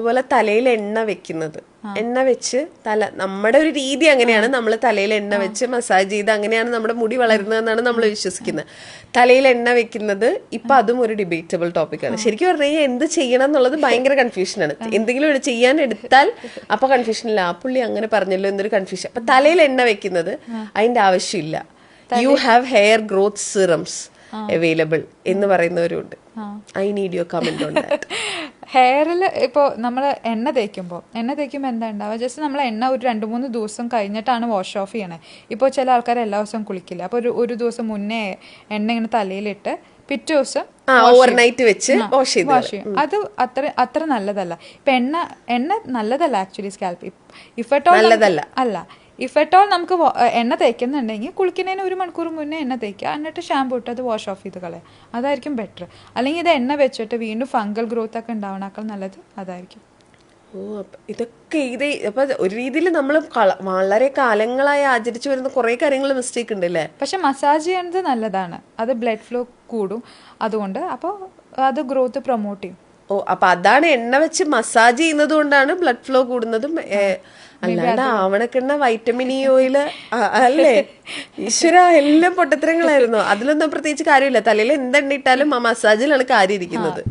അതുപോലെ തലയിൽ എണ്ണ വെക്കുന്നത്. എണ്ണ വെച്ച് തല നമ്മുടെ ഒരു രീതി അങ്ങനെയാണ്. നമ്മൾ തലയിൽ എണ്ണ വെച്ച് മസാജ് ചെയ്ത് അങ്ങനെയാണ് നമ്മുടെ മുടി വളരുന്നതെന്നാണ് നമ്മൾ വിശ്വസിക്കുന്നത്. തലയിൽ എണ്ണ വെക്കുന്നത് ഇപ്പൊ അതും ഒരു ഡിബേറ്റബിൾ ടോപ്പിക്കാണ് ശരിക്കും പറഞ്ഞു കഴിഞ്ഞാൽ എന്ത് ചെയ്യണം എന്നുള്ളത് ഭയങ്കര കൺഫ്യൂഷനാണ് എന്തെങ്കിലും ഒരു ചെയ്യാൻ എടുത്താൽ അപ്പൊ കൺഫ്യൂഷൻ ഇല്ല. ആ പുള്ളി അങ്ങനെ പറഞ്ഞല്ലോ എന്നൊരു കൺഫ്യൂഷൻ അപ്പൊ തലയിൽ എണ്ണ വെക്കുന്നത് അതിന്റെ ആവശ്യമില്ല. You have hair growth serums available എന്ന് പറയുന്നവരുണ്ട്. I need your comment on that ഹെയറിൽ ഇപ്പോൾ നമ്മൾ എണ്ണ തേക്കുമ്പോൾ എണ്ണ തേക്കുമ്പോൾ എന്താ ഉണ്ടാവുക ജസ്റ്റ് നമ്മൾ എണ്ണ ഒരു രണ്ട് മൂന്ന് ദിവസം കഴിഞ്ഞിട്ടാണ് വാഷ് ഓഫ് ചെയ്യണേ. ഇപ്പോൾ ചില ആൾക്കാർ എല്ലാ ദിവസവും കുളിക്കില്ല. അപ്പോൾ ഒരു ഒരു ദിവസം മുന്നേ എണ്ണ ഇങ്ങനെ തലയിലിട്ട് പിറ്റേ ദിവസം ഓവർനൈറ്റ് വെച്ച് വാഷ് ചെയ്ത് വാഷ് ചെയ്യും. അത് അത്ര അത്ര നല്ലതല്ല. ഇപ്പൊ എണ്ണ എണ്ണ നല്ലതല്ല actually scalp if at all നല്ലതല്ല. അല്ല. ഇഫ് അറ്റ് ഓൾ നമുക്ക് എണ്ണ തേക്കുന്നുണ്ടെങ്കിൽ കുളിക്കുന്നതിന് ഒരു മണിക്കൂർ മുന്നേ എണ്ണ തേക്കുക. എന്നിട്ട് ഷാമ്പു ഇട്ട് അത് വാഷ് ഓഫ് ചെയ്ത് കളയുക. അതായിരിക്കും ബെറ്റർ അല്ലെങ്കിൽ ഇത് എണ്ണ വെച്ചിട്ട് വീണ്ടും ഫംഗൽ ഗ്രോത്ത് ഒക്കെ ഉണ്ടാവണേക്കാൾ നല്ലത് അതായിരിക്കും. ഓ അപ്പൊ ഇതൊക്കെ ഇത് അപ്പൊ ഒരു രീതിയിൽ നമ്മൾ വളരെ കാലങ്ങളായി ആചരിച്ചു വരുന്ന കുറേ കാര്യങ്ങൾ മിസ്റ്റേക്ക് ഉണ്ട് അല്ലേ പക്ഷെ മസാജ് ചെയ്യുന്നത് നല്ലതാണ്. അത് ബ്ലഡ് ഫ്ലോ കൂടും. അതുകൊണ്ട് അപ്പോൾ അത് ഗ്രോത്ത് പ്രൊമോട്ട് ചെയ്യും. ഓ അപ്പൊ അതാണ് എണ്ണ വെച്ച് മസാജ് ചെയ്യുന്നത് കൊണ്ടാണ് ബ്ലഡ് ഫ്ലോ കൂടുന്നതും അല്ലാണ്ട് ആവണക്കെണ്ണ വൈറ്റമിൻ ഇ ഓയിൽ അല്ലേ? ഈശ്വര എല്ലാം പൊട്ടത്തരങ്ങളായിരുന്നു. അതിലൊന്നും പ്രത്യേകിച്ച് കാര്യമില്ല. തലയിൽ എന്തെണ്ണിട്ടാലും ആ മസാജിലാണ് കാര്യം ഇരിക്കുന്നത്